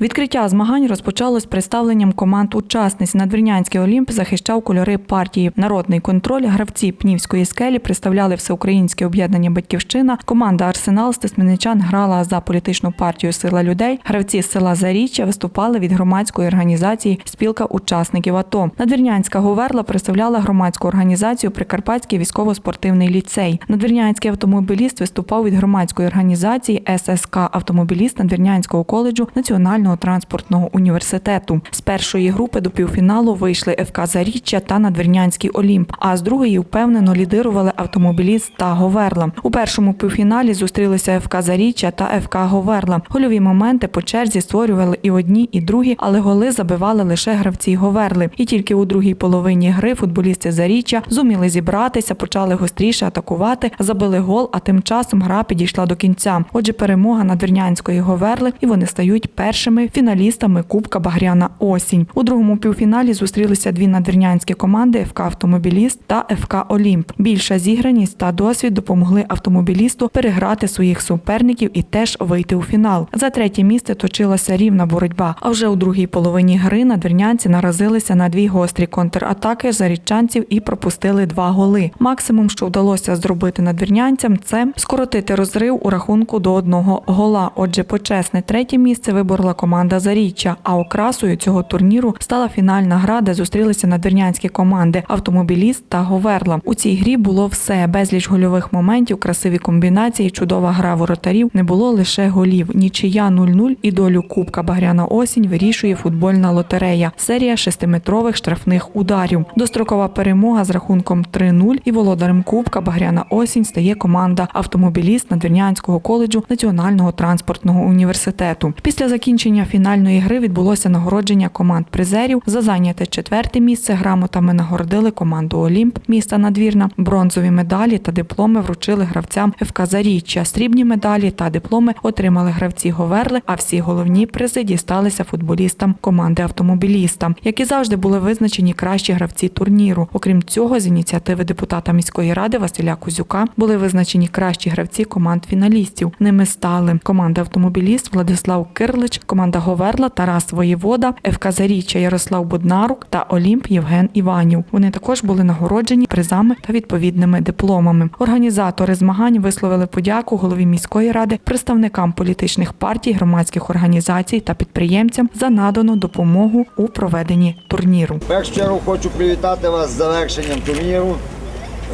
Відкриття змагань розпочалось представленням команд учасниць. Надвірнянський Олімп захищав кольори партії. Народний контроль гравці Пнівської скелі представляли всеукраїнське об'єднання Батьківщина. Команда Арсенал з Тисменичан грала за політичну партію Сила людей. Гравці з села Заріччя виступали від громадської організації Спілка учасників АТО. Надвірнянська Говерла представляла громадську організацію Прикарпатський військово-спортивний ліцей. Надвірнянський автомобіліст виступав від громадської організації ССК Автомобіліст Надвірнянського коледжу Національного транспортного університету. З першої групи до півфіналу вийшли ФК Заріччя та Надвірнянський Олімп. А з другої впевнено лідирували автомобіліст та Говерла. У першому півфіналі зустрілися ФК Заріччя та ФК Говерла. Гольові моменти по черзі створювали і одні, і другі, але голи забивали лише гравці Говерли. І тільки у другій половині гри футболісти Заріччя зуміли зібратися, почали гостріше атакувати, забили гол, а тим часом гра підійшла до кінця. Отже, перемога надвірнянської Говерли, і вони стають першими фіналістами Кубка Багряна Осінь. У другому півфіналі зустрілися дві надвірнянські команди ФК Автомобіліст та ФК Олімп. Більша зіграність та досвід допомогли автомобілісту переграти своїх суперників і теж вийти у фінал. За третє місце точилася рівна боротьба. А вже у другій половині гри надвірнянці наразилися на дві гострі контратаки зарічанців і пропустили два голи. Максимум, що вдалося зробити надвірнянцям, це скоротити розрив у рахунку до одного гола. Отже, почесне третє місце виборола команда Заріччя. А окрасою цього турніру стала фінальна гра, де зустрілися надвірнянські команди Автомобіліст та Говерла. У цій грі було все: безліч гольових моментів, красиві комбінації, чудова гра воротарів. Не було лише голів. Нічия 0-0 і долю Кубка Багряна осінь вирішує футбольна лотерея. Серія шестиметрових штрафних ударів. Дострокова перемога з рахунком 3-0 і володарем Кубка Багряна осінь стає команда Автомобіліст Надвірнянського коледжу Національного транспортного університету. Після закінчення фінальної гри відбулося нагородження команд призерів. За зайняте четверте місце грамотами нагородили команду Олімп міста Надвірна. Бронзові медалі та дипломи вручили гравцям ФК Заріччя. Срібні медалі та дипломи отримали гравці Говерли. А всі головні призи дісталися футболістам команди автомобіліста, які завжди були визначені кращі гравці турніру. Окрім цього, з ініціативи депутата міської ради Василя Кузюка були визначені кращі гравці команд фіналістів. Ними стали команда автомобіліст Владислав Кирлич, команда Говерла Тарас Воєвода, ФК Заріччя Ярослав Буднарук та Олімп Євген Іванів. Вони також були нагороджені призами та відповідними дипломами. Організатори змагань висловили подяку голові міської ради, представникам політичних партій, громадських організацій та підприємцям за надану допомогу у проведенні турніру. В першу чергу хочу привітати вас з завершенням турніру,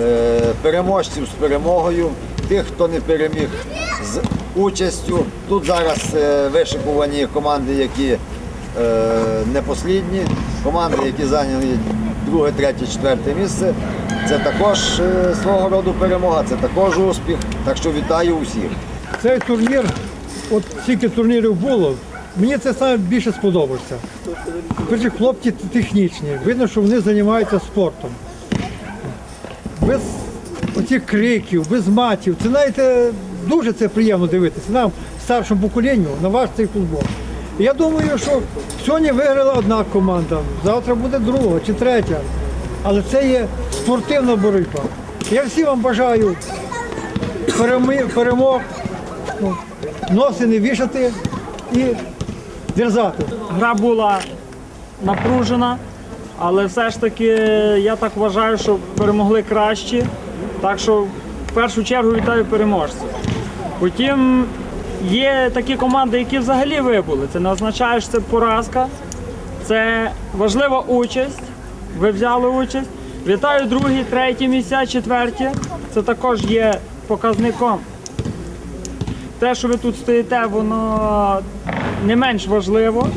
е, переможців з перемогою, тих, хто не переміг з участю. Тут зараз е, вишикувані команди, які е, не послідні, команди, які зайняли друге, третє, четверте місце. Це також е, свого роду перемога, це також успіх. Так що вітаю усіх. Цей турнір, от скільки турнірів було, мені це саме більше сподобався. Перші хлопці технічні, видно, що вони займаються спортом. Без оцих криків, без матів. Це знаєте, дуже це приємно дивитися. Нам, старшому поколінню, на ваш цей футбол. Я думаю, що сьогодні виграла одна команда, завтра буде друга чи третя. Але це є спортивна боротьба. Я всім вам бажаю перемог, ну, носи не вішати і дерзати. Гра була напружена, але все ж таки я так вважаю, що перемогли кращі. Так що в першу чергу вітаю переможців. Потім є такі команди, які взагалі вибули. Це не означає, що це поразка. Це важлива участь. Ви взяли участь. Вітаю другі, треті місця, четверті. Це також є показником. Те, що ви тут стоїте, воно не менш важливо.